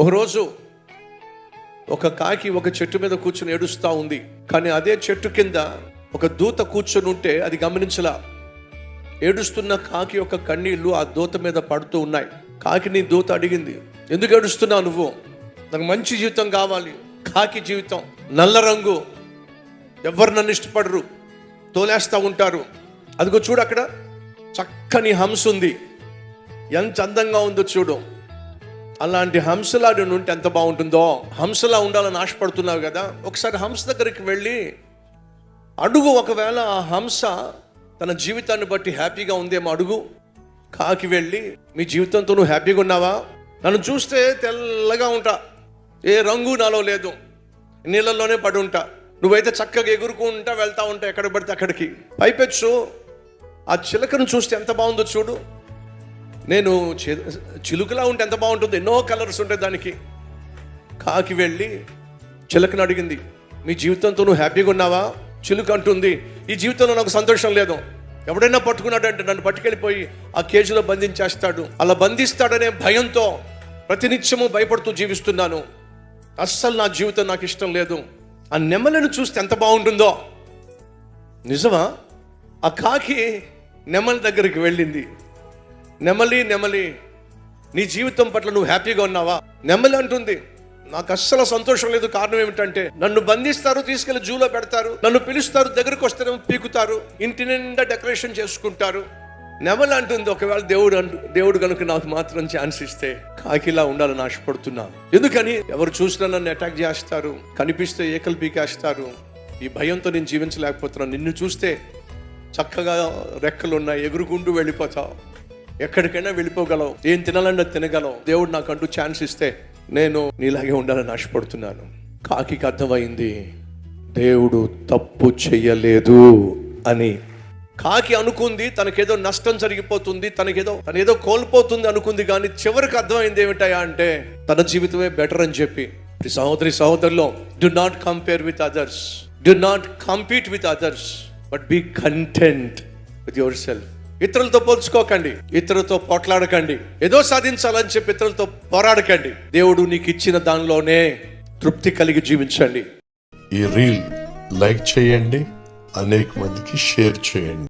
ఒకరోజు ఒక కాకి ఒక చెట్టు మీద కూర్చుని ఏడుస్తూ ఉంది. కానీ అదే చెట్టు కింద ఒక దూత కూర్చొని ఉంటే అది గమనించలా. ఏడుస్తున్న కాకి యొక్క కన్నీళ్ళు ఆ దూత మీద పడుతూ ఉన్నాయి. కాకిని దూత అడిగింది ఎందుకు ఏడుస్తున్నావు నువ్వు? నాకు మంచి జీవితం కావాలి. కాకి జీవితం నల్ల రంగు. ఎవరు నన్ను ఇష్టపడరు. తోలేస్తూ ఉంటారు. అదిగో చూడు అక్కడ చక్కని హంస ఉంది. ఎంత అందంగా ఉందో చూడు. అలాంటి హంసలాడు నేను ఉంటే ఎంత బాగుంటుందో. హంసలా ఉండాలని ఆశపడుతున్నావు కదా. ఒకసారి హంస దగ్గరికి వెళ్ళి అడుగు ఒకవేళ ఆ హంస తన జీవితాన్ని బట్టి హ్యాపీగా ఉందేమో అడుగు. కాకి వెళ్ళి మీ జీవితంతో నువ్వు హ్యాపీగా ఉన్నావా? నన్ను చూస్తే తెల్లగా ఉంటా. ఏ రంగు నాలో లేదు. నీళ్ళల్లోనే పడి ఉంటా. నువ్వైతే చక్కగా ఎగురుకుంటా వెళ్తా ఉంటా ఎక్కడ పడితే అక్కడికి. పైపెచ్చు. ఆ చిలకను చూస్తే ఎంత బాగుందో చూడు. నేను చిలుకలా ఉంటే ఎంత బాగుంటుంది? ఎన్నో కలర్స్ ఉంటాయి దానికి. కాకి వెళ్ళి చిలకను అడిగింది మీ జీవితంతో నువ్వు హ్యాపీగా ఉన్నావా? చిలుక అంటుంది ఈ జీవితంలో నాకు సంతోషం లేదు. ఎవడైనా పట్టుకున్నాడంటే నన్ను పట్టుకెళ్ళిపోయి ఆ కేజీలో బంధించేస్తాడు. అలా బంధిస్తాడనే భయంతో ప్రతినిత్యము భయపడుతూ జీవిస్తున్నాను. అస్సలు నా జీవితం నాకు ఇష్టం లేదు. ఆ నెమలను చూస్తే ఎంత బాగుంటుందో. నిజమా? ఆ కాకి నెమలి దగ్గరికి వెళ్ళింది. నెమలి నెమలి నీ జీవితం పట్ల నువ్వు హ్యాపీగా ఉన్నావా? నెమలి అంటుంది నాకు అస్సలు సంతోషం లేదు. కారణం ఏమిటంటే నన్ను బంధిస్తారు తీసుకెళ్ళి జూలో పెడతారు నన్ను పిలుస్తారు దగ్గరకు వస్తేనేమో పీకుతారు ఇంటి నిండా డెకరేషన్ చేసుకుంటారు. నెమలి అంటుంది ఒకవేళ దేవుడు అంటు దేవుడు కనుక నాకు మాత్రం ఛాన్స్ ఇస్తే కాకిలా ఉండాలని ఆశపడుతున్నా. ఎందుకని? ఎవరు చూసినా నన్ను అటాక్ చేస్తారు కనిపిస్తే ఏకలు పీకేస్తారు. ఈ భయంతో నేను జీవించలేకపోతున్నాను నిన్ను చూస్తే చక్కగా రెక్కలు ఉన్నాయి ఎగురుకుంటూ వెళ్ళిపోతావు. ఎక్కడికైనా వెళ్ళిపోగలవు. ఏం తినాలన్నా తినగలవు. దేవుడు నాకంటూ ఛాన్స్ ఇస్తే నేను నీలాగే ఉండాలని ఆశపడుతున్నాను. కాకికి అర్థమైంది. దేవుడు తప్పు చెయ్యలేదు అని. కాకి అనుకుంది తనకేదో నష్టం జరిగిపోతుంది తనకేదో తనేదో కోల్పోతుంది అనుకుంది కానీ చివరికి అర్థమైంది ఏమిటయా అంటే తన జీవితమే బెటర్ అని చెప్పి. సహోదరి సహోదరులో do not compare with others do not compete with others but be content with yourself ఇతరులతో పోల్చుకోకండి ఇతరులతో పోట్లాడకండి ఏదో సాధించాలని చెప్పి ఇతరులతో పోరాడకండి. దేవుడు నీకు ఇచ్చిన దానిలోనే తృప్తి కలిగి జీవించండి. ఈ రీల్ లైక్ చేయండి అనేక మందికి షేర్ చేయండి.